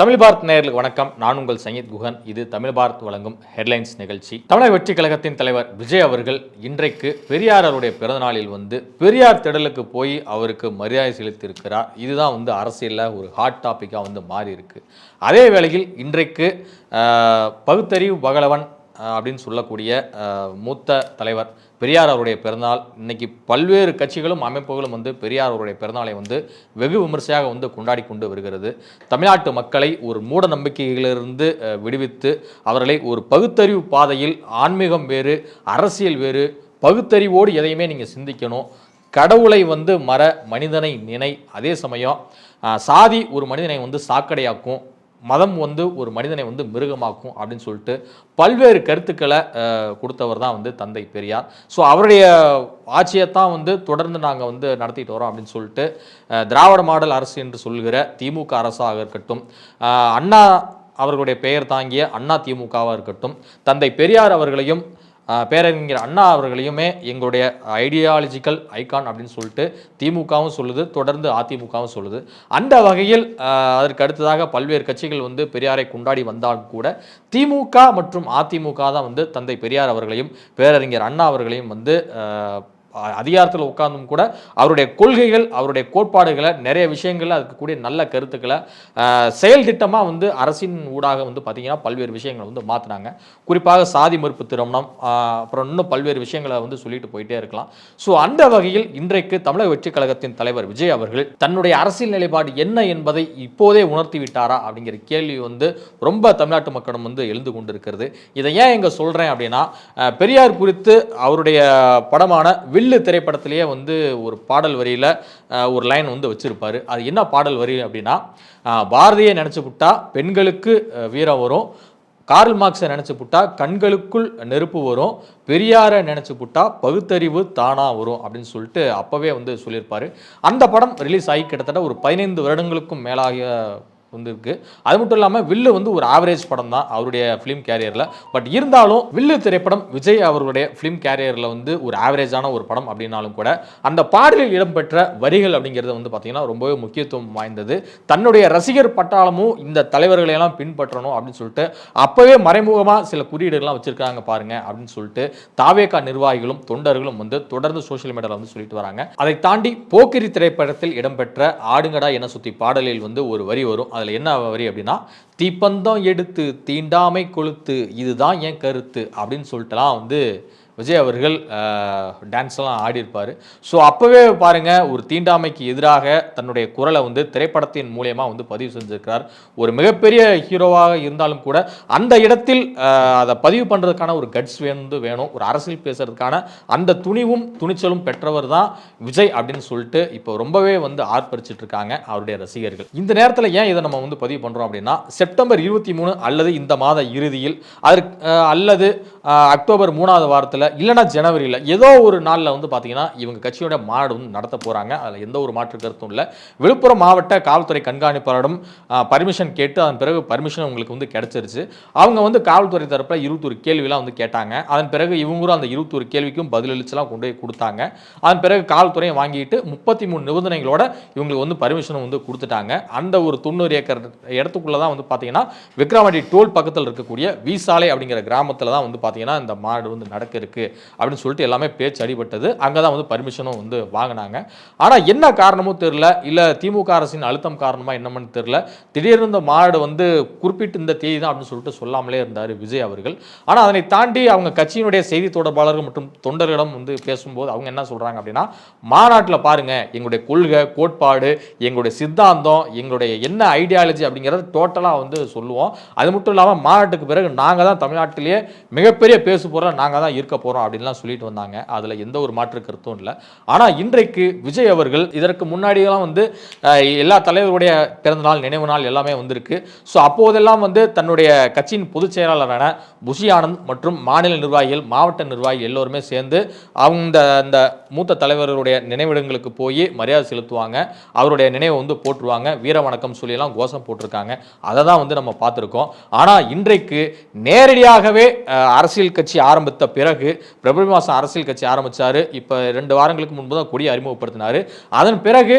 தமிழ் பாரத் நேயர்களுக்கு வணக்கம். நான் உங்கள் சங்கீத் குஹன் இது தமிழ் பாரத் வழங்கும் ஹெட்லைன்ஸ் நிகழ்ச்சி. தமிழக வெற்றி கழகத்தின் தலைவர் விஜய் அவர்கள் இன்றைக்கு பெரியார் அவருடைய பிறந்தநாளில் வந்து பெரியார் திடலுக்கு போய் அவருக்கு மரியாதை செலுத்தியிருக்கிறார். இதுதான் வந்து அரசியலில் ஒரு ஹாட் டாப்பிக்காக வந்து மாறி இருக்கு அதே வேளையில் இன்றைக்கு பகுத்தறிவு பகலவன் அப்படின்னு சொல்லக்கூடிய மூத்த தலைவர் பெரியார் அவருடைய பிறந்தநாள். இன்னைக்கு பல்வேறு கட்சிகளும் அமைப்புகளும் வந்து பெரியார் அவருடைய பிறந்தநாளை வந்து வெகு விமர்சையாக வந்து கொண்டாடி கொண்டு வருகிறது. தமிழ்நாட்டு மக்களை ஒரு மூட நம்பிக்கைகளிலிருந்து விடுவித்து அவர்களை ஒரு பகுத்தறிவு பாதையில் ஆன்மீகம் வேறு அரசியல் வேறு பகுத்தறிவோடு எதையுமே நீங்கள் சிந்திக்கணும். கடவுளை வந்து மற மனிதனை நினை அதே சமயம் சாதி ஒரு மனிதனை வந்து சாக்கடையாக்கும். மதம் வந்து ஒரு மனிதனை வந்து மிருகமாக்கும் அப்படின்னு சொல்லிட்டு பல்வேறு கருத்துக்களை கொடுத்தவர் தான் வந்து தந்தை பெரியார். ஸோ அவருடைய ஆட்சியை தான் வந்து தொடர்ந்து நாங்கள் வந்து நடத்திட்டு வரோம் அப்படின்னு சொல்லிட்டு திராவிட மாடல் அரசு என்று சொல்கிற திமுக அரசாக இருக்கட்டும் அண்ணா அவர்களுடைய பெயர் தாங்கிய அண்ணா திமுகவாக இருக்கட்டும் தந்தை பெரியார் அவர்களையும் பேரறிஞர் அண்ணா அவர்களையுமே எங்களுடைய ஐடியாலஜிக்கல் ஐகான் அப்படின்னு சொல்லிட்டு திமுகவும் சொல்லுது தொடர்ந்து அதிமுகவும் சொல்லுது. அந்த வகையில் அதற்கு அடுத்ததாக பல்வேறு கட்சிகள் வந்து பெரியாரை கொண்டாடி வந்தாலும் கூட திமுக மற்றும் அதிமுக தான் வந்து தந்தை பெரியார் அவர்களையும் பேரறிஞர் அண்ணா அவர்களையும் வந்து அதிகாரத்தில் உட்கார்ந்தும் கூட அவருடைய கொள்கைகள் அவருடைய கோட்பாடுகளை நிறைய விஷயங்கள் அதுக்கு கூடிய நல்ல கருத்துக்களை செயல் திட்டமாக வந்து அரசின் ஊடாக வந்து பார்த்தீங்கன்னா பல்வேறு விஷயங்களை வந்து மாற்றினாங்க குறிப்பாக சாதி மறுப்பு திருமணம் அப்புறம் இன்னும் பல்வேறு விஷயங்களை வந்து சொல்லிட்டு போயிட்டே இருக்கலாம். ஸோ அந்த வகையில் இன்றைக்கு தமிழக வெற்றி கழகத்தின் தலைவர் விஜய் அவர்கள் தன்னுடைய அரசியல் நிலைப்பாடு என்ன என்பதை இப்போதே உணர்த்தி விட்டாரா அப்படிங்கிற கேள்வி வந்து ரொம்ப தமிழ்நாட்டு மக்களும் வந்து எழுந்து கொண்டிருக்கிறது. இதை ஏன் இங்கே சொல்கிறேன் அப்படின்னா பெரியார் குறித்து அவருடைய படமான வில்லு திரைப்படத்திலேயே வந்து ஒரு பாடல் வரியில் ஒரு லைன் வந்து வச்சுருப்பார். அது என்ன பாடல் வரி அப்படின்னா பாரதியை நினச்சி விட்டா பெண்களுக்கு வீரம் வரும். கார்ல் மார்க்ஸை நினச்சி புட்டா கண்களுக்குள் நெருப்பு வரும். பெரியாரை நினச்சி புட்டா பகுத்தறிவு தானாக வரும் அப்படின்னு சொல்லிட்டு அப்போவே வந்து சொல்லியிருப்பார். அந்த படம் ரிலீஸ் ஆகி கிட்டத்தட்ட ஒரு பதினைந்து வருடங்களுக்கும் மேலாக வந்திருக்கு அது மட்டும் இல்லாமல் வில்லு வந்து ஒரு ஆவரேஜ் படம் தான் அவருடைய ஃபிலிம் கேரியரில் பட் இருந்தாலும் வில்லு திரைப்படம் விஜய் அவர்களுடைய ஃபிலிம் கேரியரில் வந்து ஒரு ஆவரேஜான ஒரு படம் அப்படின்னாலும் கூட அந்த பாடலில் இடம்பெற்ற வரிகள் அப்படிங்கிறது வந்து பார்த்திங்கன்னா ரொம்பவே முக்கியத்துவம் வாய்ந்தது. தன்னுடைய ரசிகர் பட்டாளமும் இந்த தலைவர்களையெல்லாம் பின்பற்றணும் அப்படின்னு சொல்லிட்டு அப்போவே மறைமுகமாக சில குறியீடுகள்லாம் வச்சுருக்காங்க பாருங்க அப்படின்னு சொல்லிட்டு தாவேகா நிர்வாகிகளும் தொண்டர்களும் வந்து தொடர்ந்து சோஷியல் மீடியாவில் வந்து சொல்லிட்டு வராங்க. அதை தாண்டி போக்கிரி திரைப்படத்தில் இடம்பெற்ற ஆடுங்கடா என சுற்றி பாடலில் வந்து ஒரு வரி வரும். அதில் என்ன வரி அப்படின்னா தீப்பந்தம் எடுத்து தீண்டாமை கொளுத்து இதுதான் என் கருத்து அப்படின்னு சொல்லிட்டுலாம் வந்து விஜய் அவர்கள் டான்ஸ்லாம் ஆடியிருப்பார். ஸோ அப்போவே பாருங்கள் ஒரு தீண்டாமைக்கு எதிராக தன்னுடைய குரலை வந்து திரைப்படத்தின் மூலயமா வந்து பதிவு செஞ்சுருக்கிறார். ஒரு மிகப்பெரிய ஹீரோவாக இருந்தாலும் கூட அந்த இடத்தில் அதை பதிவு பண்ணுறதுக்கான ஒரு கட்ஸ் வந்து வேணும். ஒரு அரசியல் பேசுறதுக்கான அந்த துணிவும் துணிச்சலும் பெற்றவர் தான் விஜய் அப்படின்னு சொல்லிட்டு இப்போ ரொம்பவே வந்து ஆர்ப்பரிச்சிட்டு இருக்காங்க அவருடைய ரசிகர்கள். இந்த நேரத்தில் ஏன் இதை நம்ம வந்து பதிவு பண்ணுறோம் அப்படின்னா செப்டம்பர் இருபத்தி மூணு அல்லது இந்த மாத இறுதியில் அதற்கு அல்லது அக்டோபர் மூணாவது வாரத்தில் இல்லைன்னா ஜனவரியில் ஏதோ ஒரு நாளில் வந்து பார்த்தீங்கன்னா இவங்க கட்சியோட மாநாடு வந்து நடத்த போகிறாங்க அதில் எந்த ஒரு மாற்று கருத்தும் இல்லை. விழுப்புரம் மாவட்ட காவல்துறை கண்காணிப்பாளரிடம் பர்மிஷன் கேட்டு அதன் பிறகு பர்மிஷன் உங்களுக்கு வந்து கிடச்சிருச்சு. அவங்க வந்து காவல்துறை தரப்பில் இருபத்தொரு கேள்விலாம் வந்து கேட்டாங்க. அதன் பிறகு இவங்களும் அந்த இருபத்தொரு கேள்விக்கும் பதிலளிச்சுலாம் கொண்டு போய் கொடுத்தாங்க. அதன் பிறகு காவல்துறையை வாங்கிட்டு முப்பத்தி மூணு நிபந்தனைகளோட இவங்களுக்கு வந்து பர்மிஷனும் வந்து கொடுத்துட்டாங்க. அந்த ஒரு தொண்ணூறு ஏக்கர் இடத்துக்குள்ளே தான் வந்து பார்த்தீங்கன்னா விக்ரவாண்டி டோல் பக்கத்தில் இருக்கக்கூடிய வீசாலை அப்படிங்கிற கிராமத்தில் தான் வந்து பார்த்தீங்கன்னா இந்த மாடு வந்து நடக்க இருக்கு அப்படின்னு சொல்லிட்டு எல்லாமே பேச்சு அடிபட்டது. அங்கே தான் வந்து பர்மிஷனும் வந்து வாங்கினாங்க. ஆனால் என்ன காரணமோ தெரில இல்லை திமுக அரசின் அழுத்தம் காரணமாக என்னமென்னு தெரில திடீர்னு இந்த மாடு வந்து குறிப்பிட்டு இந்த தேதி தான் அப்படின்னு சொல்லிட்டு சொல்லாமலே இருந்தார் விஜய் அவர்கள். ஆனால் அதனை தாண்டி அவங்க கட்சியினுடைய செய்தி தொடர்பாளர்கள் மற்றும் தொண்டர்களிடம் வந்து பேசும்போது அவங்க என்ன சொல்கிறாங்க அப்படின்னா மாநாட்டில் பாருங்கள் எங்களுடைய கொள்கை கோட்பாடு எங்களுடைய சித்தாந்தம் எங்களுடைய என்ன ஐடியாலஜி அப்படிங்கிறத டோட்டலாக வந்து சொல்லுவோம். அது மட்டும் இல்லாமல் மாநாட்டுக்கு பிறகு நாங்கள் தான் தமிழ்நாட்டிலேயே மிக மிகப்பெரிய பேசு போகிறோம் நாங்கள் தான் இருக்க போகிறோம் அப்படின்லாம் சொல்லிட்டு வந்தாங்க. அதில் எந்த ஒரு மாற்று கருத்தும் இல்லை. ஆனால் இன்றைக்கு விஜய் அவர்கள் இதற்கு முன்னாடியெல்லாம் வந்து எல்லா தலைவருடைய பிறந்த நாள் நினைவு நாள் எல்லாமே வந்திருக்கு. ஸோ அப்போதெல்லாம் வந்து தன்னுடைய கட்சியின் பொதுச் செயலாளரான புஷி ஆனந்த் மற்றும் மாநில நிர்வாகிகள் மாவட்ட நிர்வாகிகள் எல்லோருமே சேர்ந்து அவங்க அந்த மூத்த தலைவர்களுடைய நினைவிடங்களுக்கு போய் மரியாதை செலுத்துவாங்க. அவருடைய நினைவை வந்து போட்டுருவாங்க வீர வணக்கம் சொல்லியெல்லாம் கோஷம் போட்டிருக்காங்க. அதை தான் வந்து நம்ம பார்த்துருக்கோம். ஆனால் இன்றைக்கு நேரடியாகவே அரசு அரசியல் கட்சி ஆரம்பித்த பிறகு பிறகு பிப்ரவரி மாதம் அரசியல் கட்சி ஆரம்பித்தார் இப்போ ரெண்டு வாரங்களுக்கு முன்பு தான் கொடியை அறிமுகப்படுத்தினார். அதன் பிறகு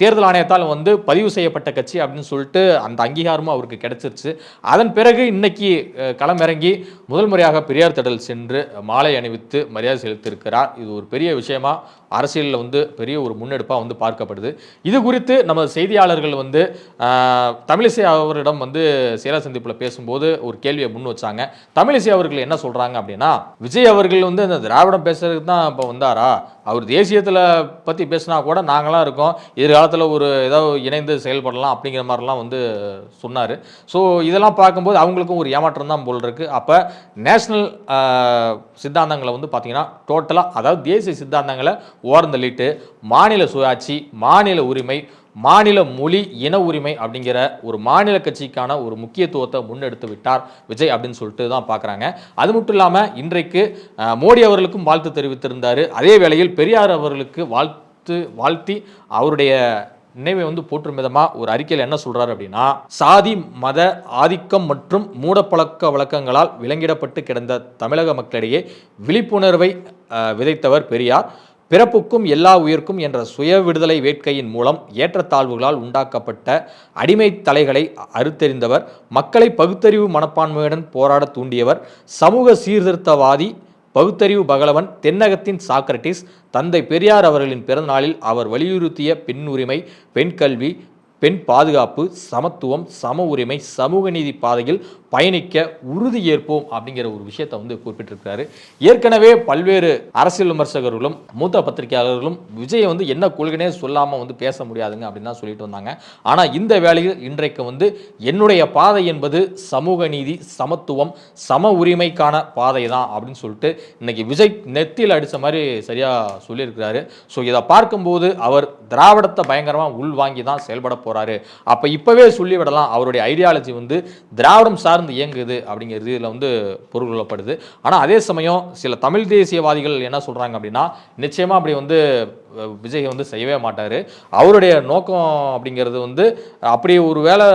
தேர்தல் ஆணையத்தால் வந்து பதிவு செய்யப்பட்ட கட்சி அப்படின்னு சொல்லிட்டு அந்த அங்கீகாரமும் அவருக்கு கிடைச்சிருச்சு. அதன் பிறகு இன்னைக்கு களமிறங்கி முதல் முறையாக பெரியார் திடல் சென்று மாலை அணிவித்து மரியாதை செலுத்தியிருக்கிறார். இது ஒரு பெரிய விஷயமா அரசியலில் வந்து பெரிய ஒரு முன்னெடுப்பாக வந்து பார்க்கப்படுது. இது குறித்து நமது செய்தியாளர்கள் வந்து தமிழிசை அவரிடம் வந்து சேல சந்திப்பில் பேசும்போது ஒரு கேள்வியை முன் வச்சாங்க. தமிழிசை அவர்கள் என்ன சொல்கிறாங்க அப்படின்னா விஜய் அவர்கள் வந்து இந்த திராவிடம் பேசுறதுக்கு தான் இப்போ வந்தாரா? அவர் தேசியத்தில் பற்றி பேசினா கூட நாங்களாம் இருக்கோம். எதிர்காலத்தில் ஒரு ஏதோ இணைந்து செயல்படலாம் அப்படிங்கிற மாதிரிலாம் வந்து சொன்னார். ஸோ இதெல்லாம் பார்க்கும்போது அவங்களுக்கும் ஒரு ஏமாற்றம் தான் போல் இருக்குது அப்போ நேஷ்னல் சித்தாந்தங்களை வந்து பார்த்தீங்கன்னா டோட்டலாக அதாவது தேசிய சித்தாந்தங்களை ஓரந்தள்ளிட்டு மாநில சுயாட்சி மாநில உரிமை மாநில மொழி இன உரிமை அப்படிங்கிற ஒரு மாநில கட்சிக்கான ஒரு முக்கியத்துவத்தை முன்னெடுத்து விட்டார் விஜய் அப்படின்னு சொல்லிட்டு தான் பார்க்குறாங்க. அது மட்டும் இல்லாமல் இன்றைக்கு மோடி அவர்களுக்கும் வாழ்த்து தெரிவித்திருந்தார். அதே வேளையில் பெரியார் அவர்களுக்கு வாழ்த்து வாழ்த்தி அவருடைய நினைவை வந்து போற்றும் விதமாக ஒரு அறிக்கையில் என்ன சொல்கிறாரு அப்படின்னா சாதி மத ஆதிக்கம் மற்றும் மூடப்பழக்க வழக்கங்களால் விலங்கிடப்பட்டு கிடந்த தமிழக மக்களிடையே விழிப்புணர்வை விதைத்தவர் பெரியார். பிறப்புக்கும் எல்லா உயிர்க்கும் என்ற சுய விடுதலை வேட்கையின் மூலம் ஏற்றத்தாழ்வுகளால் உண்டாக்கப்பட்ட அடிமை தலைகளை அறுத்தெறிந்தவர் மக்களை பகுத்தறிவு மனப்பான்மையுடன் போராட தூண்டியவர் சமூக சீர்திருத்தவாதி பகுத்தறிவு பகலவன் தென்னகத்தின் சாக்ரட்டிஸ் தந்தை பெரியார் அவர்களின் பிறந்தநாளில் அவர் வலியுறுத்திய பெண் உரிமை பெண் கல்வி பெண் பாதுகாப்பு சமத்துவம் சம உரிமை சமூக நீதி பாதையில் பயணிக்க உறுதி ஏற்போம் அப்படிங்கிற ஒரு விஷயத்தை வந்து குறிப்பிட்டிருக்கிறாரு. ஏற்கனவே பல்வேறு அரசியல் விமர்சகர்களும் மூத்த பத்திரிகையாளர்களும் விஜயை வந்து என்ன கொள்கைனே சொல்லாமல் வந்து பேச முடியாதுங்க அப்படின்னு தான் சொல்லிட்டு வந்தாங்க. ஆனால் இந்த வேளையில் இன்றைக்கு வந்து என்னுடைய பாதை என்பது சமூக நீதி சமத்துவம் சம உரிமைக்கான பாதை தான் அப்படின்னு சொல்லிட்டு இன்னைக்கு விஜய் நெத்தியில் அடித்த மாதிரி சரியாக சொல்லியிருக்கிறாரு. ஸோ இதை பார்க்கும்போது அவர் திராவிடத்தை பயங்கரமாக உள்வாங்கி தான் செயல்பட போகிறாரு அப்போ இப்போவே சொல்லிவிடலாம் அவருடைய ஐடியாலஜி வந்து திராவிடம் சார்ந்த இயங்குது அப்படிங்கிறது இதில் வந்து பொருள் கொள்ளப்படுது. ஆனால் அதே சமயம் சில தமிழ் தேசியவாதிகள் என்ன சொல்கிறாங்க அப்படின்னா நிச்சயமாக அப்படி வந்து விஜய் வந்து செய்யவே மாட்டார். அவருடைய நோக்கம் அப்படிங்கிறது வந்து அப்படி ஒரு வேளை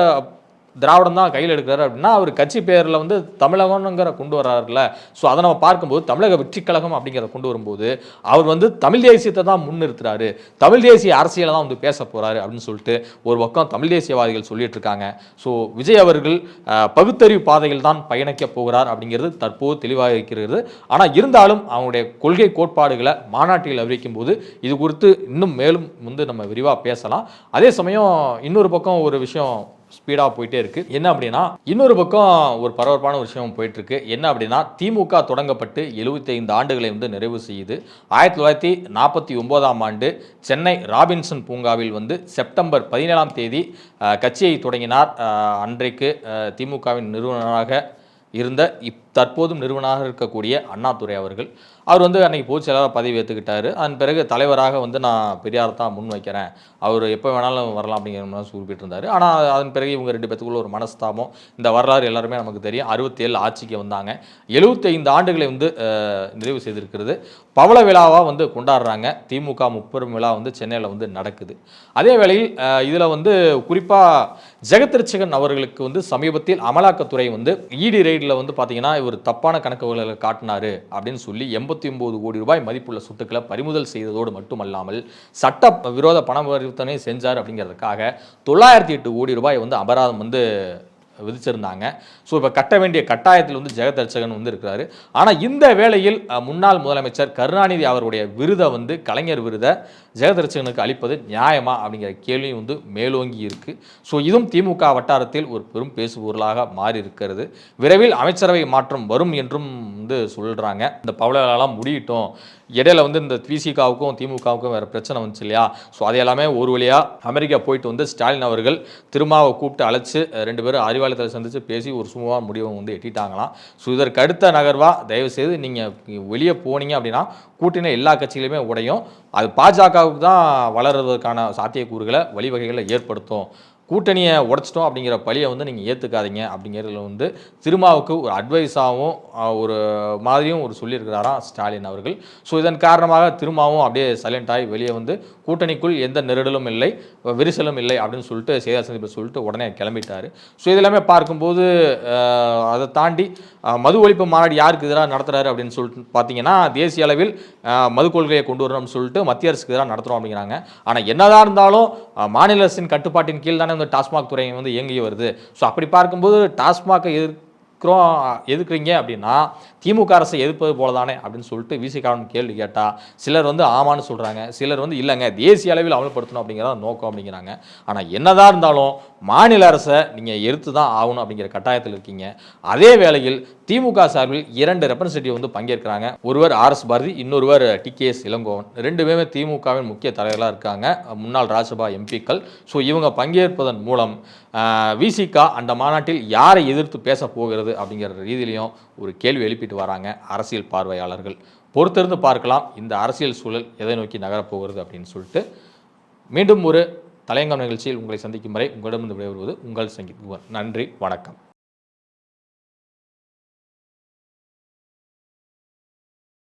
திராவிடம் தான் கையில் எடுக்கிறாரு அப்படின்னா அவர் கட்சி பேரில் வந்து தமிழகம்ங்கிற கொண்டு வர்றாருல ஸோ அதை நம்ம பார்க்கும்போது தமிழக வெற்றி கழகம் அப்படிங்கிறத கொண்டு வரும்போது அவர் வந்து தமிழ் தேசியத்தை தான் முன்னிறுத்துறாரு. தமிழ் தேசிய அரசியலை தான் வந்து பேச போகிறாரு அப்படின்னு சொல்லிட்டு ஒரு பக்கம் தமிழ் தேசியவாதிகள் சொல்லிட்டு இருக்காங்க. ஸோ விஜய் அவர்கள் பகுத்தறிவு பாதையில் தான் பயணிக்க போகிறார் அப்படிங்கிறது தற்போது தெளிவாக இருக்கிறது. ஆனால் இருந்தாலும் அவங்களுடைய கொள்கை கோட்பாடுகளை மாநாட்டில் அறிவிக்கும் போது இது குறித்து இன்னும் மேலும் வந்து நம்ம விரிவாக பேசலாம். அதே சமயம் இன்னொரு பக்கம் ஒரு விஷயம் ஸ்பீடாக போயிட்டே இருக்கு. என்ன அப்படின்னா இன்னொரு பக்கம் ஒரு பரபரப்பான ஒரு விஷயம் போயிட்டு இருக்கு. என்ன அப்படின்னா திமுக தொடங்கப்பட்டு 75 ஆண்டுகளை வந்து நிறைவு செய்யுது. ஆயிரத்தி தொள்ளாயிரத்தி நாற்பத்தி ஒன்பதாம் ஆண்டு சென்னை ராபின்சன் பூங்காவில் வந்து செப்டம்பர் பதினேழாம் தேதி கட்சியை தொடங்கினார். அன்றைக்கு திமுகவின் நிறுவனராக இருந்த இப் தற்போதும் நிறுவனாக இருக்கக்கூடிய அண்ணாதுரை அவர்கள். அவர் வந்து அன்னைக்கு பொதுச் செயலாளர் பதவி ஏற்றுக்கிட்டாரு அதன் பிறகு தலைவராக வந்து நான் பெரியார் தான் முன் வைக்கிறேன். அவர் எப்போ வேணாலும் வரலாம் அப்படிங்கிற மாதிரி குறிப்பிட்டிருந்தார். ஆனால் அதன் பிறகு இவங்க ரெண்டு பேத்துக்குள்ள ஒரு மனஸ்தாபம் இந்த வரலாறு எல்லாருமே நமக்கு தெரியும். அறுபத்தேழு ஆட்சிக்கு வந்தாங்க. 75 ஆண்டுகளை வந்து நிறைவு செய்திருக்கிறது. பவள விழாவாக வந்து கொண்டாடுறாங்க. திமுக முப்பெரும் விழா வந்து சென்னையில் வந்து நடக்குது. அதே வேளையில் இதில் வந்து குறிப்பாக ஜெகத்ரிச்சகன் அவர்களுக்கு வந்து சமீபத்தில் அமலாக்கத்துறை வந்து இடி ரைடில் வந்து பார்த்தீங்கன்னா ஒரு தப்பான கணக்குகளை காட்டினாரு அப்படின்னு சொல்லி எண்பத்தி ஒன்பது கோடி ரூபாய் மதிப்புள்ள சொத்துக்களை பறிமுதல் செய்ததோடு மட்டுமல்லாமல் சட்ட விரோத பண பரிவர்த்தனை செஞ்சார் அப்படிங்கிறதுக்காக தொள்ளாயிரத்தி எட்டு கோடி ரூபாய் வந்து அபராதம் வந்து விதிச்சிருந்தாங்க. ஸோ இப்போ கட்ட வேண்டிய கட்டாயத்தில் வந்து ஜெகதர்ச்சகன் வந்து இருக்கிறாரு. ஆனால் இந்த வேளையில் முன்னாள் முதலமைச்சர் கருணாநிதி அவருடைய விருதை வந்து கலைஞர் விருதை ஜெகதர்ச்சகனுக்கு அளிப்பது நியாயமா அப்படிங்கிற கேள்வியும் வந்து மேலோங்கி இருக்கு. ஸோ இதுவும் திமுக வட்டாரத்தில் ஒரு பெரும் பேசுபொருளாக மாறி இருக்கிறது விரைவில் அமைச்சரவை மாற்றம் வரும் என்றும் வந்து சொல்கிறாங்க இந்த பவலெல்லாம் முடியட்டும். இடையில வந்து இந்த பிசிகாவுக்கும் திமுகவுக்கும் வேற பிரச்சனை வந்துச்சு இல்லையா? ஸோ அது எல்லாமே ஒரு வழியா அமெரிக்கா போயிட்டு வந்து ஸ்டாலின் அவர்கள் திருமாவை கூப்பிட்டு அழைச்சு ரெண்டு பேரும் அறிவாலயத்தில் சந்திச்சு பேசி ஒரு சுமூகமான முடிவை வந்து எட்டிட்டாங்களாம். ஸோ இதற்கு அடுத்த நகர்வா? தயவு செய்து நீங்க வெளியே போனீங்க அப்படின்னா கூட்டணி எல்லா கட்சிகளுமே உடையும். அது பாஜகவுக்கு தான் வளர்றதுக்கான சாத்தியக்கூறுகளை வழிவகைகளை ஏற்படுத்தும். கூட்டணியை உடைச்சிட்டோம் அப்படிங்கிற பழியை வந்து நீங்கள் ஏற்றுக்காதீங்க அப்படிங்கிறதுல வந்து திருமாவுக்கு ஒரு அட்வைஸாகவும் ஒரு மாதிரியும் ஒரு சொல்லியிருக்கிறாராம் ஸ்டாலின் அவர்கள். ஸோ இதன் காரணமாக திருமாவும் அப்படியே சைலண்ட் ஆகி வெளியே வந்து கூட்டணிக்குள் எந்த நெருடலும் இல்லை விரிசலும் இல்லை அப்படின்னு சொல்லிட்டு செய்தியாளர் சந்திப்பில் சொல்லிட்டு உடனே கிளம்பிட்டார். ஸோ இதெல்லாமே பார்க்கும்போது அதை தாண்டி மது ஒழிப்பு மாநாடு யாருக்கு எதிராக நடத்துறாரு அப்படின்னு சொல்லிட்டு பார்த்தீங்கன்னா தேசிய அளவில் மது கொள்கையை கொண்டு வரணும்னு சொல்லிட்டு மத்திய அரசுக்கு எதிராக நடத்துகிறோம் அப்படிங்கிறாங்க. ஆனால் என்னதான் இருந்தாலும் மாநில அரசின் கட்டுப்பாட்டின் கீழ் தானே வந்து டாஸ்மாக் துறை வந்து இயங்கி வருது. ஸோ அப்படி பார்க்கும்போது டாஸ்மாகை எதிர்க்கிறோம் எதிர்க்கிறீங்க அப்படின்னா திமுக அரசை எதிர்ப்பது போல தானே அப்படின்னு சொல்லிட்டு விசிகாரன் கேள்வி கேட்டால் சிலர் வந்து ஆமான்னு சொல்கிறாங்க சிலர் வந்து இல்லைங்க தேசிய அளவில் அமல்படுத்தணும் அப்படிங்கிறத நோக்கம் அப்படிங்கிறாங்க. ஆனால் என்னதான் இருந்தாலும் மாநில அரசை நீங்கள் எடுத்து தான் ஆகணும் அப்படிங்கிற கட்டாயத்தில் இருக்கீங்க. அதே வேளையில் திமுக சார்பில் இரண்டு ரெப்ரசன்டேட்டிவ் வந்து பங்கேற்கிறாங்க. ஒருவர் ஆர்எஸ் பாரதி இன்னொருவர் டிகேஎஸ் இளங்கோவன். ரெண்டுமே திமுகவின் முக்கிய தலைவர்களாக இருக்காங்க. முன்னாள் ராஜ்யசபா எம்பிக்கள். ஸோ இவங்க பங்கேற்பதன் மூலம் விசிகா அந்த மாநாட்டில் யாரை எதிர்த்து பேச போகிறது அப்படிங்கிற ரீதியிலையும் ஒரு கேள்வி எழுப்பிட்டு வராங்க அரசியல் பார்வையாளர்கள். பொறுத்திருந்து பார்க்கலாம். இந்த அரசியல் சூழல் எதை நோக்கி நகரப்போகிறது அப்படின்னு சொல்லிட்டு மீண்டும் ஒரு தலையங்கம் நிகழ்ச்சியில் உங்களை சந்திக்கும் வரை உங்களிடமிருந்து விடைபெறுவது உங்கள் சங்கீத் குமார். நன்றி வணக்கம்